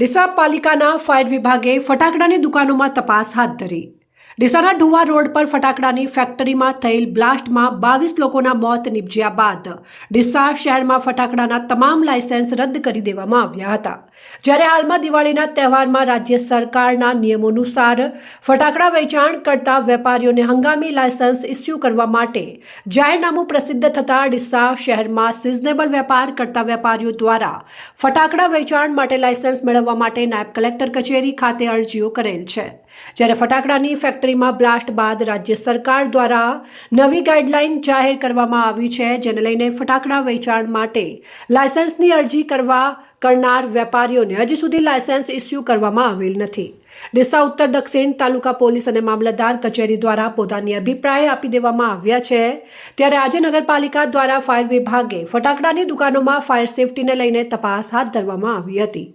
ડીસા પાલિકાના ફાયર વિભાગે ફટાકડાની દુકાનોમાં તપાસ હાથ ધરી. ડીસાના ઢુવા રોડ પર ફટાકડાની ફેક્ટરીમાં થયેલ બ્લાસ્ટમાં બાવીસ લોકોના મોત નિપજ્યા બાદ ડીસા શહેરમાં ફટાકડાના તમામ લાયસન્સ રદ કરી દેવામાં આવ્યા હતા. જ્યારે હાલમાં દિવાળીના તહેવારમાં રાજ્ય સરકારના નિયમો અનુસાર ફટાકડા વેચાણ કરતા વેપારીઓને હંગામી લાયસન્સ ઇસ્યુ કરવા માટે જાહેરનામું પ્રસિદ્ધ થતાં ડીસા શહેરમાં સિઝનેબલ વેપાર કરતા વેપારીઓ દ્વારા ફટાકડા વેચાણ માટે લાયસન્સ મેળવવા માટે નાયબ કલેક્ટર કચેરી ખાતે અરજીઓ કરેલ છે. જ્યારે ફટાકડાની ફેક્ટરીમાં બ્લાસ્ટ બાદ રાજ્ય સરકાર દ્વારા નવી ગાઈડલાઈન જાહેર કરવામાં આવી છે, જેને લઈને ફટાકડા વેચાણ માટે લાયસન્સની અરજી કરવા કરનાર વેપારીઓને હજી સુધી લાયસન્સ ઇસ્યુ કરવામાં આવેલ નથી. ડીસા ઉત્તર દક્ષિણ તાલુકા પોલીસ અને મામલતદાર કચેરી દ્વારા પોતાની અભિપ્રાય આપી દેવામાં આવ્યા છે. ત્યારે આજે નગરપાલિકા દ્વારા ફાયર વિભાગે ફટાકડાની દુકાનોમાં ફાયર સેફટીને લઈને તપાસ હાથ ધરવામાં આવી હતી.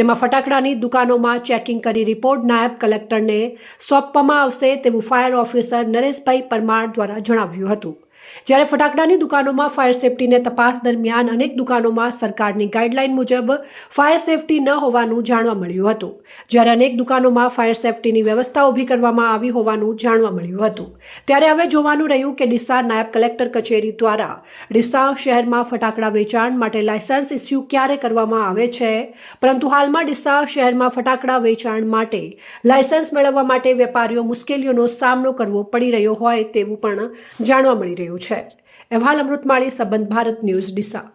જેમાં ફટાકડાની દુકાનોમાં ચેકિંગ કરી રિપોર્ટ નાયબ કલેક્ટરને સોંપવામાં આવશે તેવું ફાયર ઓફિસર નરેશભાઈ પરમાર દ્વારા જણાવ્યું હતું. જ્યારે ફટાકડાની દુકાનોમાં ફાયર સેફટીને તપાસ દરમિયાન અનેક દુકાનોમાં સરકારની ગાઈડલાઈન મુજબ ફાયર સેફટી ન હોવાનું જાણવા મળ્યું હતું. જ્યારે અનેક દુકાનોમાં ફાયર સેફટીની વ્યવસ્થા ઊભી કરવામાં આવી હોવાનું જાણવા મળ્યું હતું. ત્યારે હવે જોવાનું રહ્યું કે ડીસા નાયબ કલેક્ટર કચેરી દ્વારા ડીસા શહેરમાં ફટાકડા વેચાણ માટે લાયસન્સ ઇસ્યુ ક્યારે કરવામાં આવે છે? પરંતુ હાલમાં ડીસા શહેરમાં ફટાકડા વેચાણ માટે લાયસન્સ મેળવવા માટે વેપારીઓ મુશ્કેલીઓનો સામનો કરવો પડી રહ્યો હોય તેવું પણ જાણવા મળી રહ્યું છે. અહેવાલ અમૃતમાળી, સંબંધ ભારત ન્યૂઝ, ડીસા.